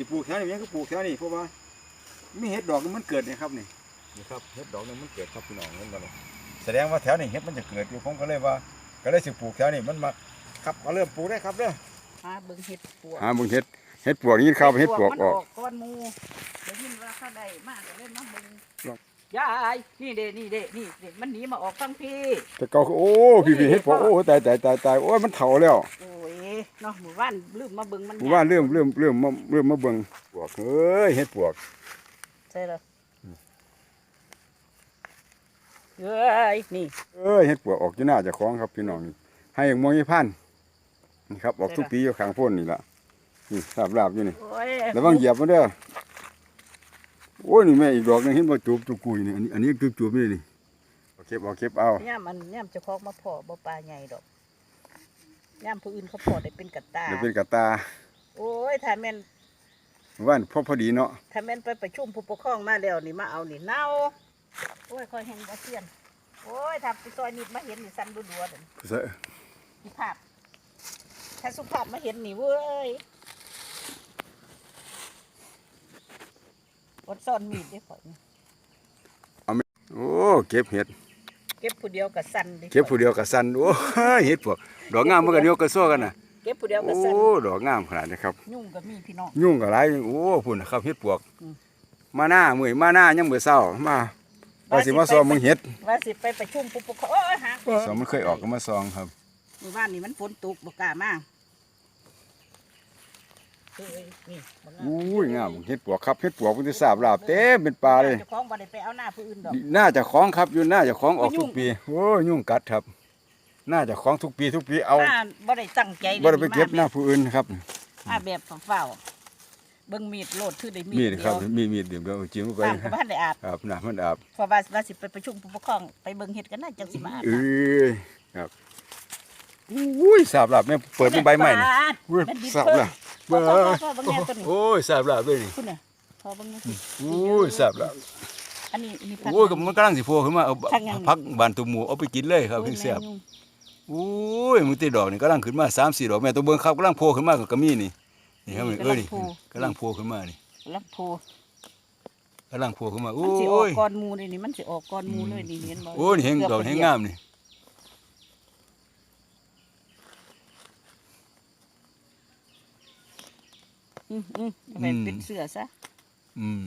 สิปลูกแถวนี้ยังก็ปลูกแถวนี้เพราะว่ามีเห็ดดอกนี่มันเกิดเนี่ยครับนี่นี่ครับเห็ดดอกนี่มันเกิดครับพี่น้องเห็นบ่เนี่ยแสดงว่าแถวนี้เห็ดมันจะเกิดอยู่ผมก็เลยว่า ก็เลยสิปลูกแถวนี้มันมาครับเอาเริ่มปลูกได้ครับเด้อหาเบิ่งเห็ดปวกหาเบิ่งเห็ดเห็ดปวกนี่ข้าวเห็ดปวกมันออกก้อนหมูได้ยินว่าเขาได้มากก็เลยมาเบิ่งครับยายนี่เด้นี่เด้นี่เด้มันหนีมาออกทั้งพี่แต่เก่าคือโอ้พี่พี่เห็ดปวกโอ้ตายตายตายตายโอ้ยมันเฒ่าแล้วโอ้ย เนาะหมู่บ้านลืมมาเบิ่งมันผมว่าเริ่มเริ่มเริ่มมาเริ่มมาเบิ่งปวกเอ้ยเห็ดปวกใช่แล้วเอ้ยนี่เอ้ยเห็ดปวกออกอยู่หน้าเจ้าของครับพี่น้องนี่ให้อย่างมองยี่พันนี่ครับออกทุกปีอยู่ข้างโพ้นนี่ล่ะนี่ลาบลาบๆอยู่นี่โอ้ยระวังเหยียบมันเด้อโอ้ยนี่แม่อีกดอกหนึงเห็นบ่จูบจูบกุยนี่อันนี้อันนี้จูบจูบนี่นี่เอาเก็บเอาเก็บเอาย่ามมันย่ามเจะคอกมาพอบ่ปลาใหญ่ดอก ย่ามผู้อื่นเขาพอได้เป็นกระตา เดี๋ยวเป็นกระตาโอ้ยถ้าแม่นว่านพอพอดีเนาะถ้าแม่นไปประชุมผู้ปกครองมาแล้วนี่มาเอานี่เน่าโอ้ยคอยเห็นบ่เซียน โอ้ยถ้าไปซอยนิดมาเห็นนี่สั่นรัวๆเด้อเสอะสุภาพ ถ้าสุภาพมาเห็นนี่เว้ยอดซ่อนมีดได้ข่อยนี่โอ้ เก็บเห็ด เก็บผู้เดียวกับสั่นดิเก็บผู้เดียวก็สั่นโอ้ยเห็ดพวกดอกงามมันก็เดียวก็ซ้อกันน่ะเก็บผู้เดียวกับโอ้สั่นดอกงามขนาดนี้ครับยุ่งกับมีพี่น้องยุ่งก็หลายโอ้พุ่นน่ะครับเห็ดปวกอืมมาหน้ามื้อมาหน้ายังมื้อเช้ามาว่าสิมาซ้อมมึงเห็ดว่าสิไปประชุมผู้ปกครองโอ้ยหาสองมันเคยออกก็มาซองครับหมู่บ้านนี่มันฝนตกบ่กล้ามาก เอ้ยนี่บ่งามอุ้ยงามเห็ดปวกครับเห็ดปวกมันจะสาบลาบเต็มเป็นปลาเลยเจ้าของบ่ได้ไปเอาหน้าผู้อื่นดอก น่าจะคล้องครับอยู่น่าจะคล้องออกยุ่ทุงกปีโอ้ยยุ่งกัดครับ น่าจะคล้องทุกปีทุกปีเอาหน้าบ่ได้ตั้งใจบ่ได้ไปเก็บหน้ามาผู้อื่นครับ มาแบบเฝ้าๆเบิ่งมีดโลดคือได้มีดมีดเดียวครับมีมีดเดี๋ยวเราจิ้มเข้าไปน้ำก็บ่ทันได้อาบครับน้ำมันอาบเพราะว่าว่าสิไปประชุมผู้ปกครองไปเบิ่งเฮ็ดกันน่าจังสิมาอาบเอ้น้ำยครับอุ้ยสาบลาบแม่เปิดเป็นใบใหม่นี่ ปาดอุ้ยมันดิบสาบเพิ่ลา นบพ่อพ่อพ่อเบิ่งแน่ตัวนี้โอ้ยสาบลาบเลยนี่คุณน่ะพ่อเบิ่งแน่สิอุ้ยสาบลาบอันนี้อันนี้พักโอ้ยก็มันกำลังสิโผล่ขึ้นมาเอาพักยังพักบานตัวหมูเอาไปกินเลยครับพี่เสียบอุ้ยมึงตีดอกนี่กำลังขึ้นมาสามสี่ดอกแม่ตัวเบิ่งครับกำลังโผล่ขึ้นมากับกระมี่นี่นี่ครับนี่เอ้ยนี่กำลังโผล่ขึ้นมานี่ลักโพกำลังโผล่ขึ้นมามัโอ้นสิออกยก้อนหมูนี่นี่มันสิออกก้อนหมูเลยนี่เห็นบ่โอ้ยนี่เห็นดอกเห็นงามนี่ อืมอืมเอาไปเป็นเสื้อซะอืม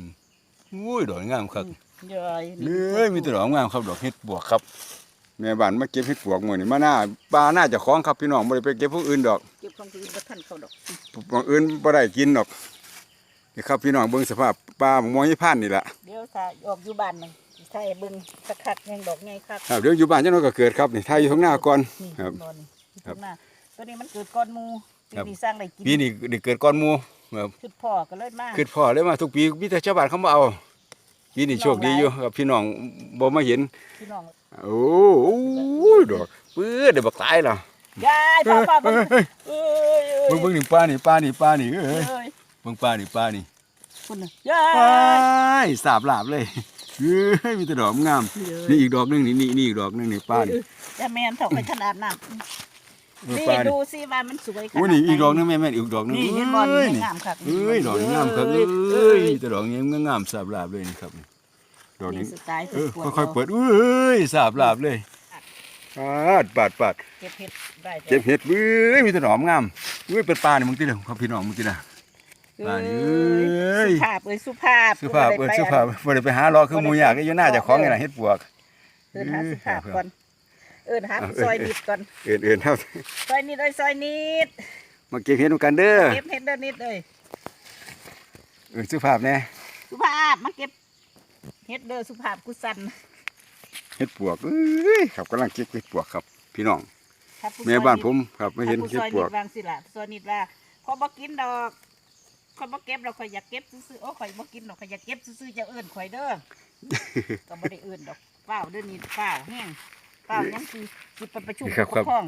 อุ้ยดอกงามครับยายเอ้ยมีแต่ดอกงามครับดอกเห็ดบวกครับแม่บ้านมาเก็บเห็ดบวกมื้อนี้มาหน้าปลาหน้าเจะคล้าของครับพี่น้องบ่ได้ไปเก็บพวกอื่นดอกเก็บของผู้อื่นบ่ทันเขาดอกพวกอื่นบ่ได้กินดอกนี่ครับพี่น้องเบิ่งสภาพปลาหมองยี่พานนี่ล่ะเดี๋ยวถ้าออกอยู่บ้านนึงสิใส่เบิ่งสักคักยังดอกใหญ่คักครับเดี๋ยวอยู่บ้านจังน้อยก็เกิดครับนี่ทายอยู่ข้างหน้าก่อนนี่ครับนอนนี่ครับข้างหน้าตัวนี้มันเกิดก้อนหมูปีครับนี้สร้างได้กินปีนี้ได้เกิดก่อนหมู่ ครับคือพ่อก็เลยมาคือพ่อเลยมาทุกปีมีแต่ชาวบ้านเขามาเอาปีนี้โชคดีอยู่ครับพี่น้องบ่มาเห็นพี่น้องโอ้โอ้ยดอกปื้อได้บักตายล่ะยายพ่อพ่อเบิ่งเอ้ยเอ้ยเบิ่งเบิ่งนี่ปลานี่ปลานี่ปลานี่เอ้เอ้ยยเอ้ยเบิ่งปลานี่ปลานี่คุณน่ะยาไปยสาบลาบเลยเฮ้ยมีแต่ดอกงามนี่อีกดอกหนึงนี่นี่นี่อีกดอกหนึงนี่ป้านี่จะแม่นเถาไปขนาดน้ำ เออนี่ป้านี่ดูสิว่ามันสวยขนาดโอ้ไหนี่อีกดอกหนึงแม่แม่อีกดอกหนึงนี่เห็นบอลเอ้ยนี่นี่งามครับเอ้ยดอกนี้งามครับเอ้ยมีแต่ดอกนี้งามสาบลาบเลยนี่ครับนี่ดอกนี้นี่สไตล์เออสวยๆค่อยๆเปิดเอ้ยสาบลาบเลยปาดปาดปาดเก็บเห็ดได้เก็บเห็ดเอ้ยมีแต่ดอกงามเอ้ยเป็นปลานี่มึงติเด้อครับพี่น้องมึงตินะเอ้ปลานี่เอ้ยยสุภาพเอ้ยสุภาพสุภาพเออสุภาพบ่ได้ไปหารอคือหมูยากอยู่หน้าเจ้าของนี่ล่ะเฮ็ดปวก เอินหาสุภาพก่อน เอินหาเอาซอยนิดก่อนเอื่นๆเฮาซอยนิดเอ้ยซอยนิดมาเก็บเห็ดนำกันเด้อเก็บเห็ดเด้อนิดเอ้ยเออสุภาพแน่สุภาพมาเก็บเห็ดเด้อสุภาพกุสันเฮ็ดปวกเอ้ยครับกำลังเก็บเฮ็ดปวกครับ พี่น้องถ้ผู้แม่บ้านผมครับไม่ซอยเห็นถ้าผู้เฮ็ดซอยปนิวกดวางสิล่ะซอยนิดว่าขอยบ่กินดอกขอยบ่เก็บเราขอยอยากเก็บซื่อๆโอ้ข่อยบ่กินดอกข่อยอยากเก็บซื่อๆจะเอิ้นข่อยเด้อก็บ่ได้เอิ้นดอกเปล่าเด้อนี่เปล่าแห้ง เปล่ายังสิสิไปประชุมครับปครับกครอง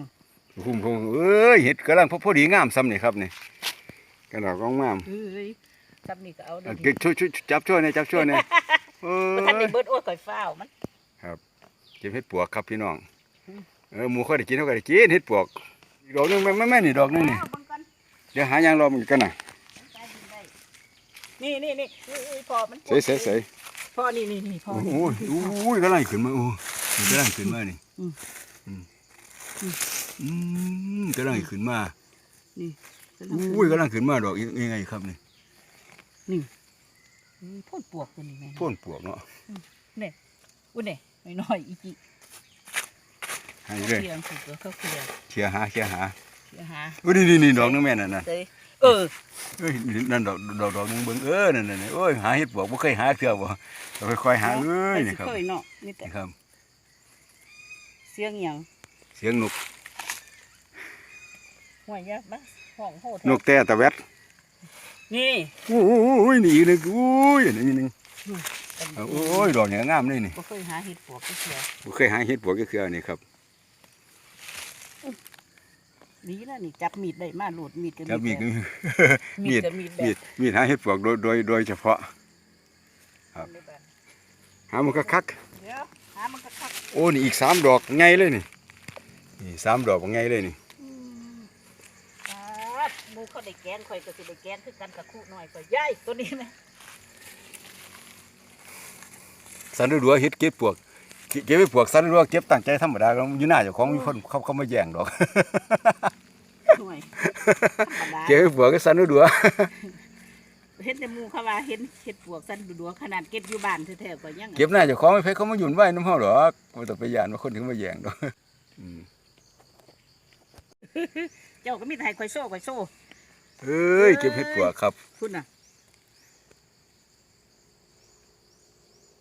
คุ้มคงเอ้ยเฮ็ดกำลังพอพอดีงามซ้ำนี่ครับนี่กระดอกงามเอ้ยซับนี่ก็เอาๆเด้เอาอเก็บช่วยช่วยจับช่วยหน่อยจับช่วยหน่อยเอบ่ทันได้อเบิดโอ้ยข่อยเฝ้าวมันเก็บเฮ็ดปวกครับพี่น้องอืมเออหมูเขาได้กินเขาก็ได้กินเฮ็ดปวกอีกดอกหนึงแม่แม่แม่นี่ดอกหนึงนี่ เอาเบิ่งก่อนเดี๋ยวหายางรอมันกันน่ะใต้ดินได้นี่นี่นี่นี่นี่พอมันใส่ใส่ใส่พอนี่นี่นี่พอโอ้ยโอ้ยกำลังขึ้นมาโอ้ยกำลังขึ้นมานี่ อืมอืมกำลังขึ้นมานี่โอ้ยกำลังขึ้นมาดอกยังไงครับนี่นี่พ่นปวกตัวนี้แม่พ่นปวกเนาะเนี่ยอุ้ยเนี่ยน้อยอีจิให้เขาเลยเคียงสุดแล้วเขาเคียงเชียร์หาเชียร์หาเคียงหาโอ้ยนี่นี่ดอกนึงแม่นั่นน่ะเออเอ้ยนั่นดอกดอกดอกนึงเบิ่งเออนั่นน่ะโอ้ยหาเห็ดปวกบ่เคยหาเทื่อบ่ค่อยๆหาเอ้ยนี่ครับเคยเนาะนี่แต่นี่ครับ เสียงหยังเสียงนกห่วยยะบ้าห้องโหดนกแต่ตะแวดนี่โอ้ยนี่อีกหนึงโอ้ยอันนี้หนึงเอาโอ้ยดอกเนี่ยงามเลยนี่บ่เคยหาเห็ดปวกก็เสียบ่เคยหาเห็ดปวกจักเทื่อนี่ครับดีนะนี่จับมีดได้มาโหลดมีดก็จับมีดก็มีมีดดก็มีดแบมีดบมีดหาเห็ดปวกโดยโดยโดยเฉพาะ ครับหามันก็คัก โอ้นี่อีกสามดอกไงเลยนี่นี่สามดอกไงเลยนี่อืมครับหมูเขาได้แกงข่อยก็สิได้แกงคือกันกับคู่น้อยข่อยยายตัวนี้แม่สันรัวๆเฮ็ดเก็บปวกเก็บเก็บไปปวกสันรัวๆเก็บตั้งใจธรรมดาก็อยู่หน้าเจ้าของมีคนเขาเขามาแย่งดอกหน่วยธรรมดาเก็บไปปวกก็สันรัว เห็นแต่หมูเขาว่าเห็นเห็ดปวกสันดัวๆขนาดเก็บอยู่บ้านแท้ๆก็ยังๆเก็บหน้าเจ้าของไม่เพ่เขามาหยุ่นไว้น้ำเฮาดอกบ่ต้องไปย่านว่าคนถึงมาแย่งดอกอืมเจ้าก็มีไทยข่อยโซ่ข่อยโซ่เอ้ยเก็บเฮ็ดปวกครับคุณน่ะ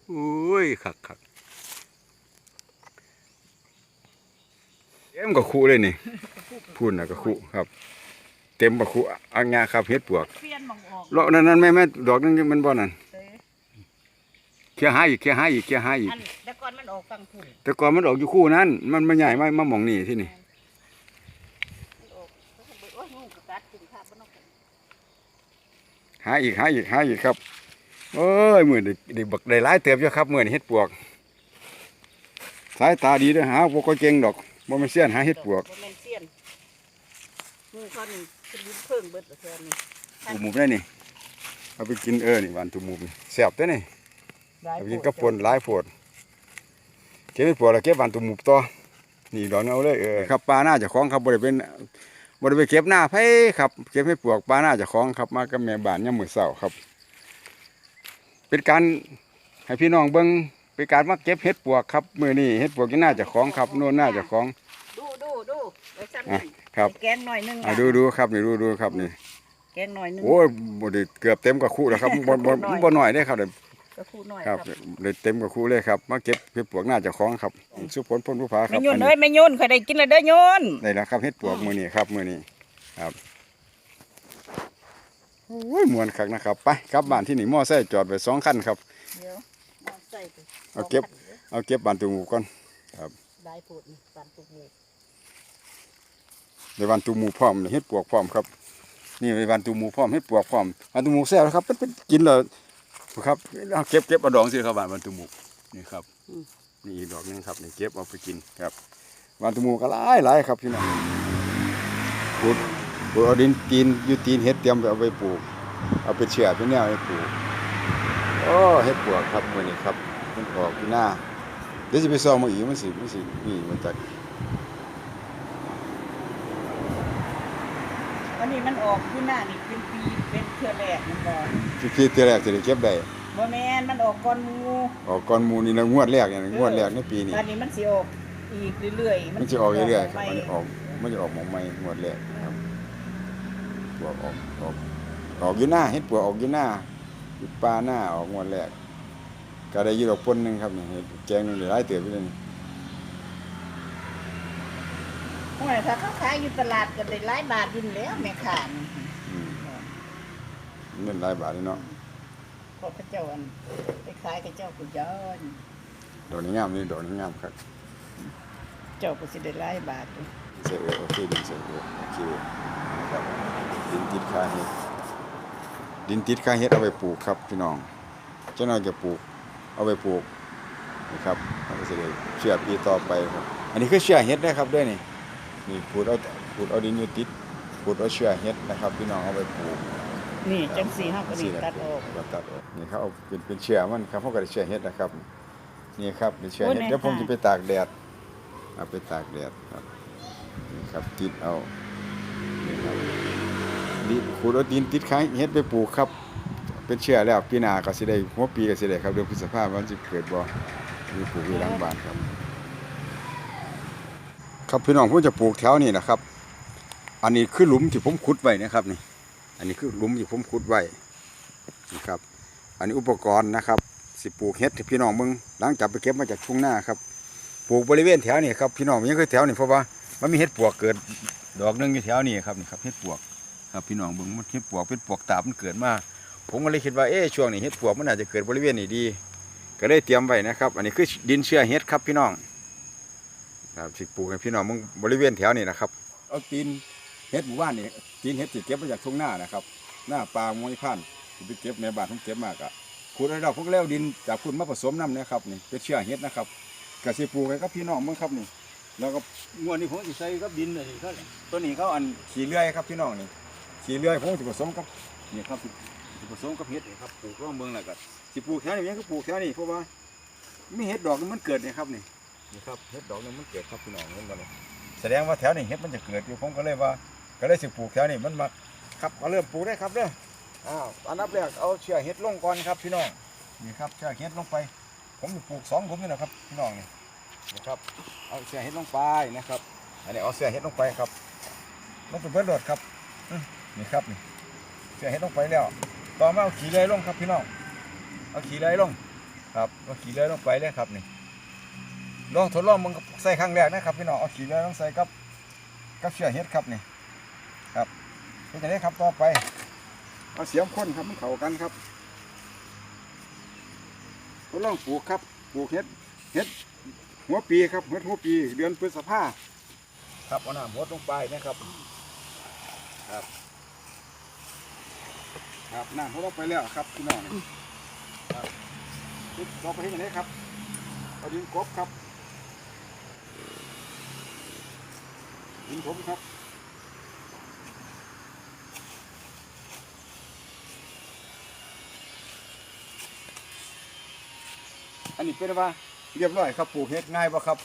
โอ้ยคักคักเต็มกับคู่เลยนี่ พูดน่ะกับคู่ครับ เต็มกับคู่อังงาครับเฮ็ดปวกเปลี่ยนหมองออกเลาะนั่นนั่นแม่แม่ดอกนึงมันบ่นั่นเด้อเคลียร์หาอีกเคลียร์หาอีกเคลียร์หาอีก อันแต่ก่อนมันออกฟังพุ่นแต่ก่อนมันออกอยู่คู่นั้น มันมันใหญ่มามาหมองนี่ที่นี่มันออกแล้วก็เบิดโอ้ยงูกระกัดกินข้าวบ่นอกกันหาอีกหาอีกหาอีกครับโอ้ยมื้อนี้ได้บักได้หลายเติบอยู่ครับมื้อนี้เฮ็ดปวก สายตาดีเด้อหาบ่ก็เก่งดอกบ่แม่นเสียนหาเฮ็ดปวก บ่แม่นเสี้ยนงูเขานี่ เป็นดินเพิ่งเบิดละเทื่อนี่ตูหมูได้นี่เอาไปกินเออนี่หวานตูหมูนี่แซ่บเด้อนี่หลายเอาไปกินโพดกับปนหลายโพดเก็บไปปวดแล้วเก็บหวานตูหมูต่อนี่ดอกเอาเลยเออครับปลาหน้าเจ้าของครับบ่ได้เป็นบ่ได้ไปเก็บหน้าไผครับเก็บให้ปวกปลาหน้าเจ้าของครับมากับแม่บ้านยามมื้อเช้าครับ เป็นการให้พี่น้องเบิ่งเป็นการมาเก็บเห็ดปวกครับมื้อนี้เห็ดปวกที่หน้าเจ้าของครับโน่นหน้าเจ้าของดูดูดูไว้ซ้ำอะนี่ ครับแกงหน่อยหนึงอะน่ะดูดูครับนี่ดูดูครับนี่แกงหน่อยหนึงโอ้ยบ่ได้เกือบเต็มกับคู่แล้วครับบ่บ่บ่น้อยเด้ครับก็คู่น้อยคครัรับบเลยเต็มกับคู่เลยครับมาเก็บเห็ดปวกหน้าเจ้าของครับสุพลพ้นผู้ผาครัแม่บยนอันเอ้นี้ยแม่ยนข่อยได้กินแล้วเด้อยนได้แล้วครับเห็ดปวกมื้อนี้ครับมื้อนี้ครับโอ้ยม่วนคักนะครับไปกลับบ้านที่นี่มอไซค์จอดไว้สองคันครับเดี๋ยวเอาใส่ไปเอาเก็บเอาเก็บบ้านตูหมูก่อนได้พูดนี่ปานตุกหมู ในบ้านตูมูพร้อมเห็ดปวกพร้อมครับนี่ในบ้านตูมูพร้อมเห็ดปวกพร้อมบ้านตูมูแซ่บครับเป็นเป็นกินแล้วครับเอาเก็บเก็บเอาดองสิครับบ้านบ้านตูมูนี่ครับนี่ดอกนึงครับนี่เก็บเอาไปกินครับบ้านตูมูก็หลายหลายครับพี่น้องขุดขุดเอาดินตีนยูตีนเห็ดเตรียมไปเอาไปปลูก เอาไปเชื่อเป็นแนวให้ปลูกโอ้เห็ดปวกครับมื้อนี้ครับมันออกที่หน้าเดี๋ยวสิไปซ่อมมาอีกมันสิมันสินี่มันจะ อันนี้มันออกที่หน้านี่เป็นปีเป็นเทื่อแรกมันบ่พี่พี่เตือแรกจะได้เก็บได้บ่แม่นมันออกก่อนหมูออกก่อนหมูนี่นะงวดแรกเนี่ยงวดแรกในปีนี้อันนี้มันสิออกอีกเรื่อยๆมันจะออกเรื่อยๆครับใหม่มันจะออกมันจะออกหมองใหม่งวดแรกครับปวกออกออกออกอยู่หน้าเฮ็ดปวกออกอยู่หน้าอยู่ปลาหน้าออกงวดแรกก็ได้อยี่ดอกปนหนึงครับนี่เฮ็ดแกงหนึงได้หลายเติบอยู่เลยนี่ โอ้ยถ้าเขาขายอยู่ตลาดก็ได้หลายบาทอยู่แล้วแม่ค้านี่อืมเงินหลายบาทเลยเนาะเพราะพระเจ้าอันไปขายกับเจ้าก็ย้อนดอกนี้งามนี่ดอกนี้งามครับ เจ้าก็สิได้หลายบาทอยู่ใส่เออโอเคดินใส่เออโอเคครับดินติดคาเฮ็ดดินติดคาเฮ็ดเอาไปปลูกครับพี่น้อง เจ้าน้อยจะปลูก เอาไปปลูกนะครับมันก็จะได้เชื่อปีต่อไปครับ อันนี้คือเชื่อเฮ็ดนะครับด้วยนี่ นี่ปลูกเอาปลูกเอาดินอยู่ติดปลูกเอาเชื่อเฮ็ดนะครับ พี่น้องเอาไปปลูกนี่จังสีเฮาก็ดีตัดออกก็ตัดออกนี่เขาเอาเป็นเป็นเชื้อมันครับเขาก็ได้เชื้อเห็ดนะครับ นี่ครับเป็นเชื้อเห็ดโอ้ยเดี๋ยวผมค่ะจะไปตากแดดเอาไปตากแดดครับนี่ครับติดเอานี่ครับดิขูดเอาดินติดค้างเห็ดไปปลูกครับ เป็นเชื้อแล้วปีหน้าก็สิได้หัวปีก็สิได้ครับเดือนพฤษภาคมมันสิเกิดบ่มีปลูกอยู่หลังบ้านครับ ครับพี่น้องผมจะปลูกแถวนี้นะครับ อันนี้คือหลุมที่ผมขุดไว้นะครับนี่ อันนี้คือหลุมที่ผมขุดไว้นะครับ อันนี้อุปกรณ์นะครับ สิปลูกเห็ดพี่น้องมึงหลังจากไปเก็บมาจากทุ่งหน้าครับ ปลูกบริเวณแถวนี้ครับพี่น้องยังคือแถวนี้เพราะว่ามันมีเห็ดปวกเกิดดอกนึงอยู่แถวนี้ครับนี่ครับเห็ดปวกครับพี่น้องเบิ่งมันเห็ดปวกเป็นปวกตาบมันเกิดมาผมก็เลยคิดว่าเอ๊ะช่วงนี้เห็ดปวกมันอาจจะเกิดบริเวณนี้ดี ก็เลยเตรียมไว้นะครับ อันนี้คือดินเชื่อเห็ดครับพี่น้อง ครับสิปลูกให้พี่น้องมึงบริเวณแถวนี้นะครับ เอาตีนเห็ดหมู่บ้านนี่ตีนเห็ดที่เก็บมาจากทุ่งนานะครับ หน้าปลามวยพันธุ์ไปเก็บในบ้านผมเก็บมากอะขุดให้เราพวกแล้วดินจากคุณมาผสมน้ำนะครับนี่เป็นเชื่อเห็ดนะครับกสิปลูกให้กับพี่น้องมึงครับนี่ แล้วก็งวดนี้ผมจะใส่กับดินอันนี้เขาตัวนี้เขาอันขี้เลื่อยครับพี่น้องนี่ขี้เลื่อยผมจะผสมกับนี่ครับผสมกับเห็ดนี่ครับปลูกร่องเมืองแล้วก็สิปลูกแถวนี้ยังก็ปลูกแถวนี้เพราะว่าไม่เห็ดดอกมันเกิดนี่ครับนี่ นี่ครับเห็ดดอกนี่มันเกิดครับพี่น้องเห็นบ่นี่แสดงว่าแถวนี้เห็ดมันจะเกิดอยู่ผมก็เลยว่า ก็เลยสิปลูกแถวนี้มันมาครับเอาเริ่มปลูกได้ครับเด้ออ้าวอันดับแรกเอาเชื้อเห็ดลงก่อนครับพี่น้องนี่ครับเชื้อเห็ดลงไป ผมจะปลูกสองผมนี่แหละครับพี่น้องนี่นะครับเอาเชื้อเห็ดลงไปนะครับ อันนี้เอาเสื้อเห็ดลงไปครับลงไปเบิดโดดครับนี่ครับนี่เสื้อเห็ดลงไปแล้ว ต่อมาเอาขี้เลยลงครับพี่น้องเอาขี้เลยลงครับเอาขี้เลยลงไปเลยครับนี่ ลองทดลองมึงใส่ครั้งแรกนะครับพี่น้องเอาขี้เลยลงใส่กับกับเสื้อเห็ดครับนี่ครับเป็นจะได้ครับต่อไปเอาเสียมข้นครับมันเข้ากันครับทดลองปลูกครับปลูกเห็ดเห็ดหัวปีครับเห็ดหัวปี เดือนพฤษภาครับเอาน้ำหดลงไปนะครับครับครับน้ำหดลงไปแล้วครับพี่น้องครับต่อไปที่ไหนครับเอาดินกบครับ ดินผมครับอันนี้เป็นว่าเรียบร้อยครับปลูกเห็ดง่ายป่ะครับ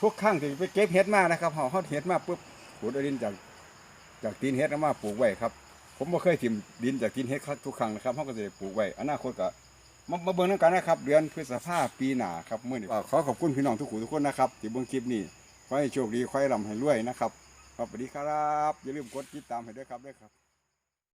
ทุกครั้งที่ไปเก็บเห็ดมานะครับเฮาเฮาเห็ดมาปุ๊บขูดเอาดินจากจากตีนเห็ดเอามาปลูกไว้ครับ ผมบ่เคยถิ่มดินจากตีนเห็ดทุกครั้งนะครับเฮาก็จะปลูกไว้อนาคตก็มามาเบิ่งนำกันนะครับ เดือนพฤษภาปีหน้าครับเมื้อนี้ขอขอบคุณพี่น้องทุกผู้ทุกคนนะครับที่เบิ่งคลิปนี้ ขอให้โชคดีขอให้ร่ำให้รวยนะครับ ครับสวัสดีครับ อย่าลืมกดติดตามให้ด้วยครับด้วยครับ